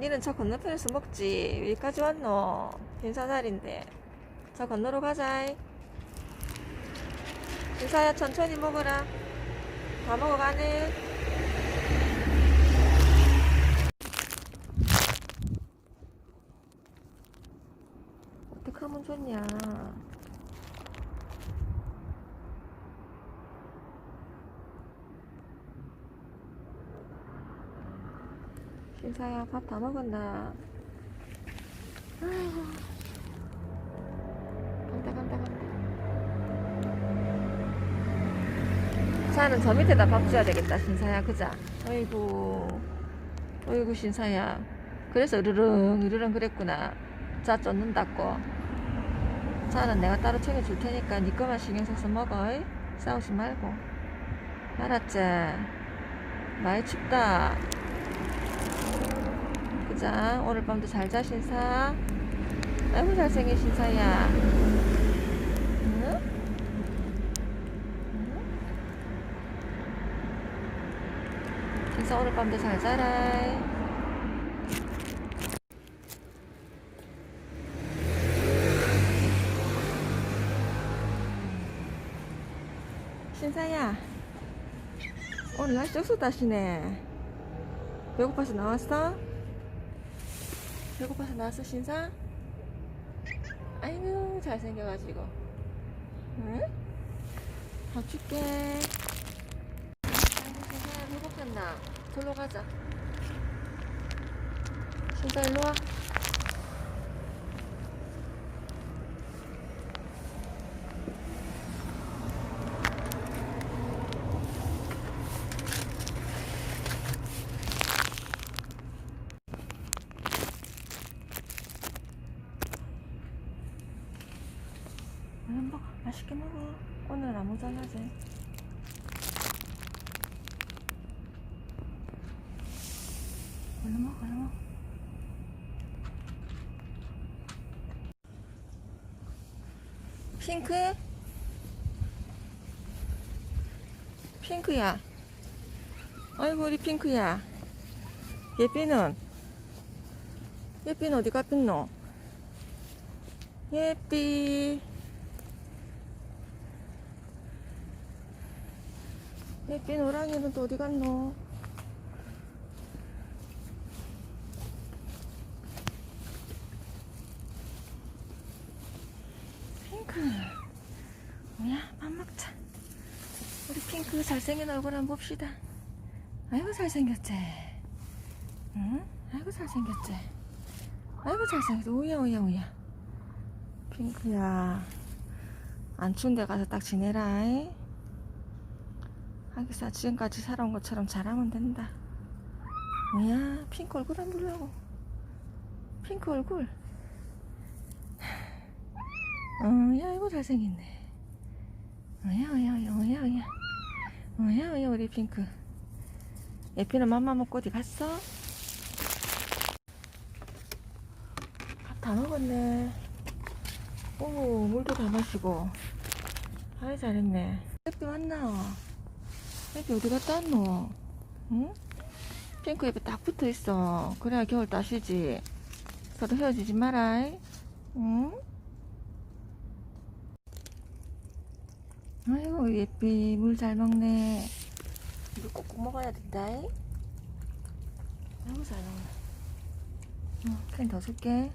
니는 저 건너편에서 먹지. 여기까지 왔노. 인사날인데. 저 건너로 가자. 인사야, 천천히 먹어라. 다 먹어가네. 어떡하면 좋냐. 신사야, 밥 다 먹었나? 아이고. 간다, 간다, 간다. 자는 저 밑에다 밥 줘야 되겠다, 신사야. 그자? 어이구. 어이구, 신사야. 그래서 으르릉, 으르릉 그랬구나. 자, 쫓는다고. 자는 내가 따로 챙겨줄 테니까 니 거만 신경 써서 먹어. 이? 싸우지 말고. 알았지? 많이 춥다. 그자 오늘 밤도 잘 자 신사 아이고 잘생긴 신사야 응? 응? 신사 오늘 밤도 잘 자라 신사야 오늘 날씨 옥수다시네 배고파서 나왔어? 배고파서 나왔어 신사? 아이고 잘생겨가지고 응? 밥 줄게 아이고 신사야 배고팠나? 절로 가자 신사 일로와 맛있게 먹어. 오늘 안 모자라지? 얼른 먹어 얼른 먹어. 핑크? 핑크야. 아이고 우리 핑크야. 예삐는? 예삐는 어디 갔겠노? 예삐 예삐 노랑이는 또 어디 갔노? 핑크. 뭐야? 밥 먹자. 우리 핑크 잘생긴 얼굴 한번 봅시다. 아이고 잘생겼지? 응? 아이고 잘생겼지? 아이고 잘생겼지? 우야 우야 우야. 핑크야. 안 추운 데 가서 딱 지내라 이. 하기사 지금까지 살아온 것처럼 잘하면 된다. 뭐야? 핑크 얼굴 안 보려고. 핑크 얼굴. 어야 이거 잘생겼네. 어야 어야 어야 어야 어야. 어야 어야 우리 핑크. 예피는 맘마 먹고 어디 갔어? 밥 다 먹었네. 오 물도 다 마시고. 아이 잘했네. 예피 왔나? 예피 어디 갔다 왔노? 응? 핑크 옆에 딱 붙어 있어. 그래야 겨울 따시지. 서로 헤어지지 마라 응? 아이고 예삐 물 잘 먹네. 물 꼭꼭 먹어야 된다 아이고 잘 먹네. 응, 캔더 줄게